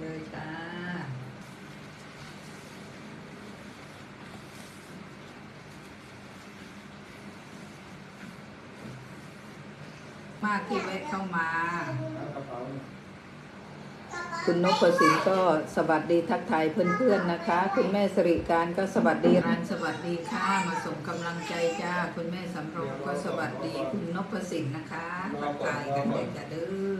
เลยจ้า มากที่แวะเข้ามา คุณนพสินก็สวัสดีทักทายเพื่อนๆนะคะ คุณแม่สริการก็สวัสดีรันสวัสดีค่ะ มาส่งกำลังใจจ้า คุณแม่สำรองก็สวัสดีคุณนพสินนะคะทักทายกันเด็กจะดื้อ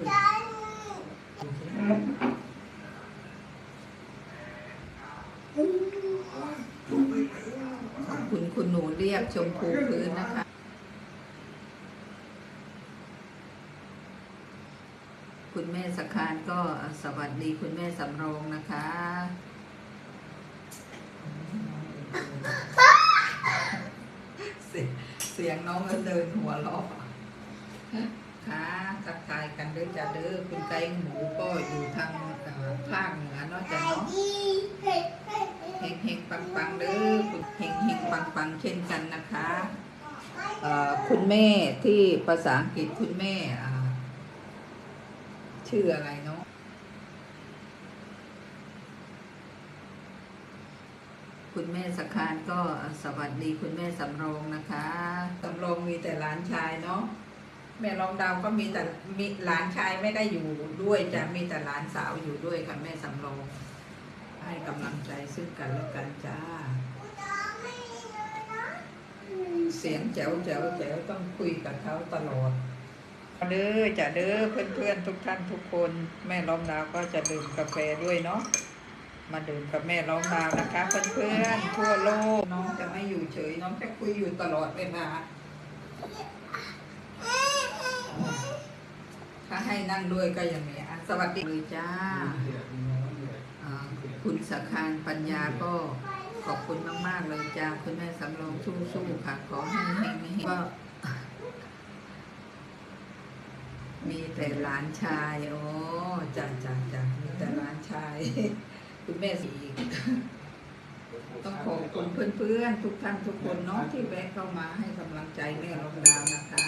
ขอบ คุณหนูเรียบชมพูพื้นนะคะคุณแม่สคานก็สวัสดีคุณแม่สำรองนะคะ เสียงน้องก็เดินหัวเราะค่ะทักทายกันเด้อจ้าเด้อคุณไก่หมูก็อยู่ทางภาคเหนือเนาะจ้ะเนาะ เฮงเฮงปังปังเด้อคุณเฮงเฮงปังปังเช่นกันนะคะคุณแม่ที่ภาษาอังกฤษคุณแม่ชื่ออะไรเนาะคุณแม่สคานก็สวัสดีคุณแม่สำรองนะคะสำรองมีแต่หลานชายเนาะแม่รองดาวก็มีแต่มีหลานชายไม่ได้อยู่ด้วยจะมีแต่หลานสาวอยู่ด้วยค่ะแม่สำรอง ให้กำลังใจซึ่งกันและกันจ้า เสียงแจ๋วแจ๋วแจ๋วต้องคุยกับเขาตลอดเด้อจะเด้อเพื่อนๆทุกท่านทุกคน แม่ล้อมดาวก็จะดื่มกาแฟด้วยเนาะมาดื่มกับแม่ล้อมดาวนะคะ เพื่อนๆทั่วโลกน้องจะไม่อยู่เฉย น้องจะคุยอยู่ตลอดเวลาถ้าให้นั่งด้วยก็อย่างนี้สวัสดีเลยจ้า คุณสคานปัญญาก็ขอบคุณมาก ๆ เลยจ้าคุณแม่สำรองสู้ๆค่ะ ขอให้เฮงๆก็มีแต่หลานชายโอ้จ้าจ้าจ้ามีแต่หลานชาย คุณแม่สีต้องขอบคุณเพื่อนๆ ทุกท่านทุกคนเนาะที่แวะเข้ามาให้กำลังใจแม่ลงดาวนะคะ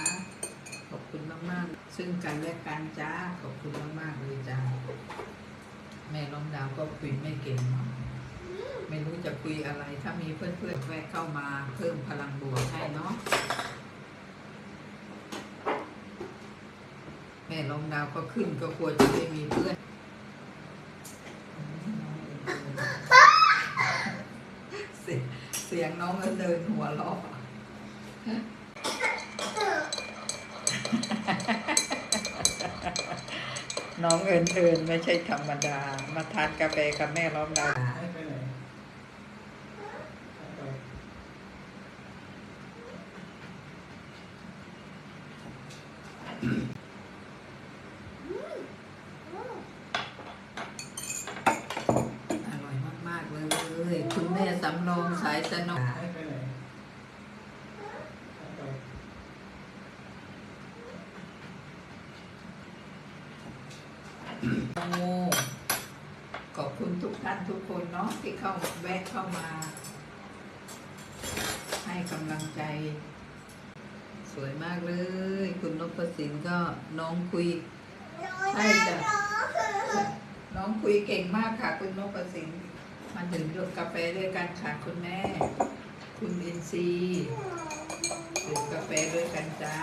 ขอบคุณมากๆ ซึ่งกันและกันจ้า ขอบคุณมากๆเลยจ้า แม่ลงดาวก็คุยไม่เก่ง ไม่รู้จะคุยอะไร ถ้ามีเพื่อนๆแวะเข้ามาเพิ่มพลังบวกให้เนาะแม่ลงดาวก็ขึ้นก็กลัวจะไม่มีเพื่อนเสียงเสียงน้องก็เดินหัวเราะ น้องเอินเอินไม่ใช่ธรรมดา มาทานกาแฟกับแม่ล้อมดาวอร่อยมาก ๆ เลย คุณแม่สำรองสายสนอง โมขอบคุณทุกท่านทุกคนเนาะที่เข้าแวะเข้ามา ให้กำลังใจ สวยมากเลย คุณนพสินก็น้องคุยใช่จ้ะน้องคุยเก่งมากค่ะ คุณนพสินมาดื่มกาแฟด้วยกันค่ะคุณแม่ คุณอินซีดื่มกาแฟด้วยกันจ้า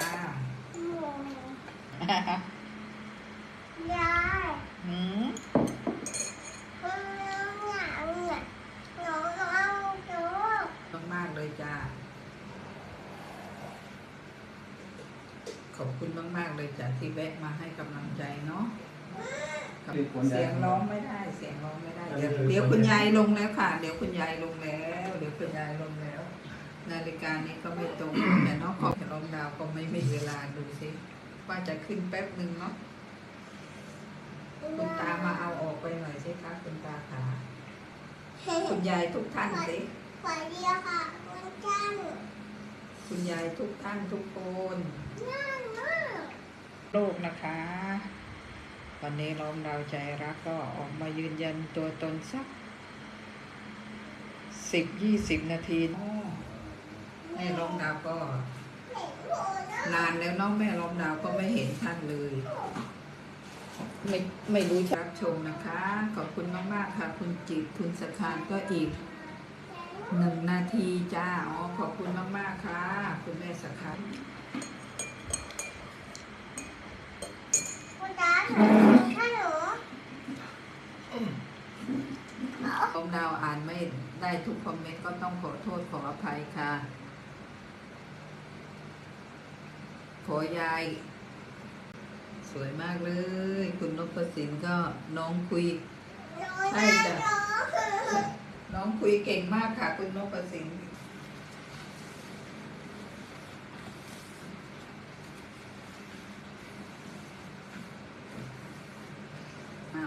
หืมคุณน้องหนาวเนี่ยหนูเอาหนูต้องมากเลยจ้า ขอบคุณมากๆเลยจ้ะที่แวะมาให้กำลังใจเนาะครับเสียงร้องไม่ได้เสียงร้องไม่ได้เดี๋ยวเดี๋ยวคุณยายลงแล้วค่ะ เดี๋ยวคุณยายลงแล้ว เดี๋ยวคุณยายลงแล้ว นาฬิกานี้ก็ไม่ตรงแต่เนาะขอบลมดาวก็ไม่มีเวลาดูสิว่าจะขึ้นแป๊บหนึ่งเนาะ คุณตามาเอาออกไปหน่อยสิคะคุณตาขาคุณยายทุกท่านสิขอเดียวค่ะมันจังคุณยายทุกท่านทุกคนนั่นมากโลกนะคะ วันนี้ล้อมดาวใจรักก็ออกมายืนยันตัวตนสักสิบยี่สิบนาทีแม่ล้อมดาวก็ นานแล้วเน้องแม่ล้อมดาวก็ไม่เห็นท่านเลยคุณ ไม่ไม่รู้จะรับชมนะคะ ขอบคุณมาก ๆ ค่ะ คุณจิตคุณสคานก็อีกหนึ่งนาทีจ้าอ๋อขอบคุณมาก ๆ ค่ะ คุณแม่สคานคุณตาหนูถ้าหนูต้มดาวอ่านไม่ได้ทุกคอมเมนต์ก็ต้องขอโทษขออภัยค่ะ ขอยาย สวยมากเลย คุณนพสินก็น้องคุยใช่จ้ะน้องคุยเก่งมากค่ะ คุณนพสิน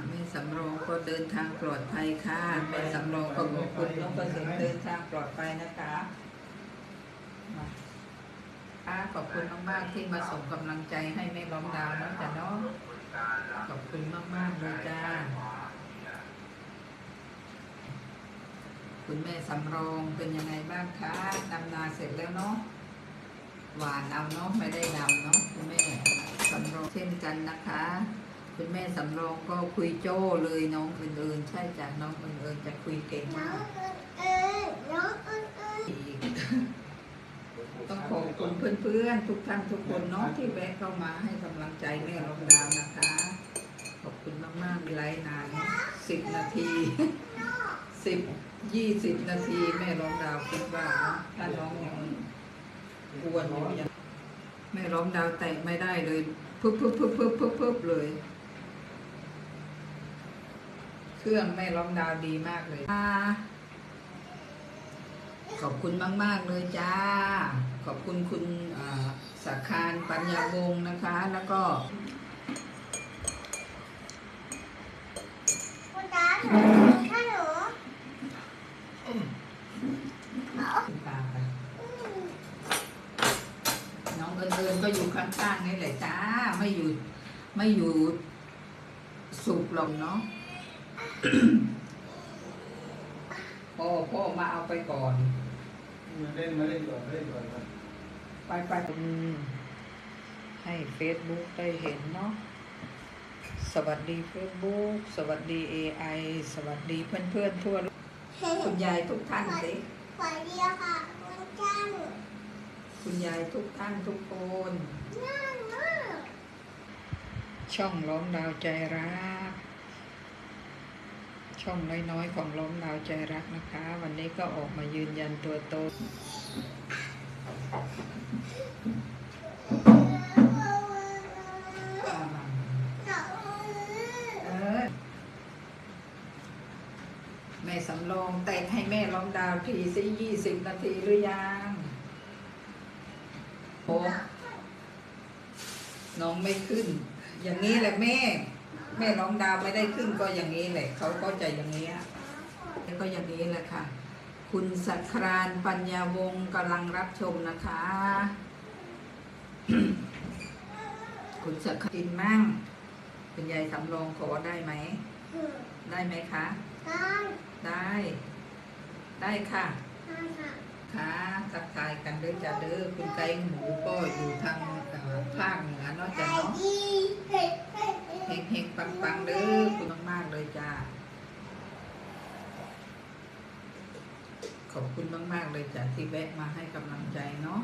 แม่สำรองก็เดินทางปลอดภัยค่ะแม่สำรองก็บอกคุณนพสินเดินทางปลอดภัยนะคะ ขอบคุณมากๆที่มาส่งกำลังใจให้แม่ล้อมดาวนะจ้ะเนาะขอบคุณมากๆเลยจ้า คุณแม่สำรองเป็นยังไงบ้างคะดำนาเสร็จแล้วเนาะหวานเอาเนาะไม่ได้ดำเนาะคุณแม่สำรองเช่นกันนะคะ คุณแม่สำรองก็คุยโจ้เลยน้องอื่นๆใช่จ้ะน้องอื่นๆจะคุยเก่งน้อมาก คุณเพื่อนๆ ทุกท่านทุกคนเนาะที่แวะเข้ามาให้กำลังใจแม่ลงดาวนะคะ ขอบคุณมากๆไลฟ์นานสิบนาทีสิบยี่สิบนาทีแม่ร้องดาวคิดว่าถ้าน้องยังกวนอยู่ยังแม่ร้องดาวแตะไม่ได้เลยปึ๊บปึ๊บปึ๊บปึ๊บปึ๊บปึ๊บเลย เครื่องแม่ร้องดาวดีมากเลยค่ะ ขอบคุณมาก ๆ เลยจ้า ขอบคุณคุณอ่าสักคารปัญญาวงศ์นะคะ แล้วก็คุณตาหนูถ้าหนูคุณตาไปน้องเอิญๆก็อยู่ข้างๆนี่แหละจ้า ไม่อยู่ไม่อยู่สุกหรอกเนาะพ่อพ่อมาเอาไปก่อน มาเล่นมาเล่นก่อนเล่นก่อนครับไปไปอืมให้เฟซบุ๊กได้เห็นเนาะสวัสดีเฟซบุ๊กสวัสดี AI สวัสดีเพื่อนๆทั่วโลกคุณยายทุกท่านสิขอเดียวค่ะคุณจันคุณยายทุกท่านทุกคนน่ารักช่องล้อมดาวใจรัก ช่องน้อยๆ ของล้อมดาวใจรักนะคะ วันนี้ก็ออกมายืนยันตัวตนแม่สำรองแต่งให้แม่ล้อมดาวทีสิยี่สิบนาทีหรือยังโอ้น้องไม่ขึ้น อย่างนี้แหละแม่ แม่ล้อมดาวไม่ได้ขึ้นก็อย่างนี้แหละเขาก็จะอย่างนี้ยแล้วก็อย่างนี้แหละค่ะ คุณสักครานปัญญาวงศ์กำลังรับชมนะคะ คุณสักครินมั่งคุณยายสำรองขอได้ไหม ได้ไหมคะ ได้ ได้ได้ค่ะได้ค่ะค่ะทักทายกันเด้อจ้าเด้อคุณไก่หมูก็อยู่ทางเอ่อภาคเหนือเนาะจ้ะไอ้เนาะดี เฮงเฮงปังปังๆเด้อคุณมาก ๆ เลยจ้า ขอบคุณมาก ๆ เลยจ้ะที่แวะมาให้กำลังใจเนาะ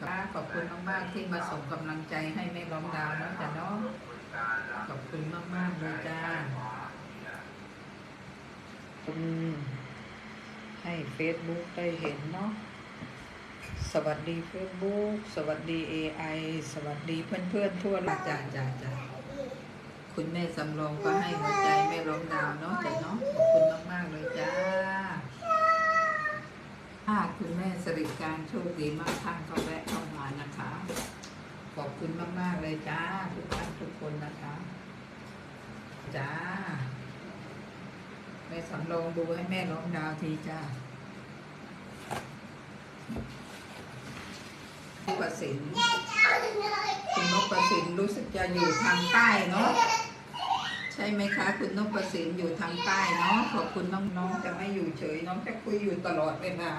ค่ะขอบคุณมาก ๆ ที่มาส่งกำลังใจให้แม่ล้อมดาวนะจ้ะเนาะขอบคุณมาก ๆ เลยจ้าให้เฟซบุ๊กได้เห็นเนาะสวัสดีเฟซบุ๊กสวัสดี AI สวัสดีเพื่อนๆทั่วโลกจ้าจ้าจ้า คุณแม่สำรองก็ให้หัวใจแม่ล้มดาวเนาะจ้ะเนาะขอบคุณมาก ๆ เลยจ้าถ้าคุณแม่สริการโชคดีมากท่านก็แวะเข้ามานะคะ ขอบคุณมาก ๆ เลยจ้า ทุกท่านทุกคนนะคะ จ้า แม่สำรองดูให้แม่ล้มดาวทีจ้านกประสินคุณนกประสินรู้สึกจะอยู่ทางใต้เนาะ ช่ไหมคะ คุณนกประสินอยู่ทางใต้เนาะขอบคุณน้องๆจะไม่อยู่เฉย น้องจะคุยอยู่ตลอดเวลา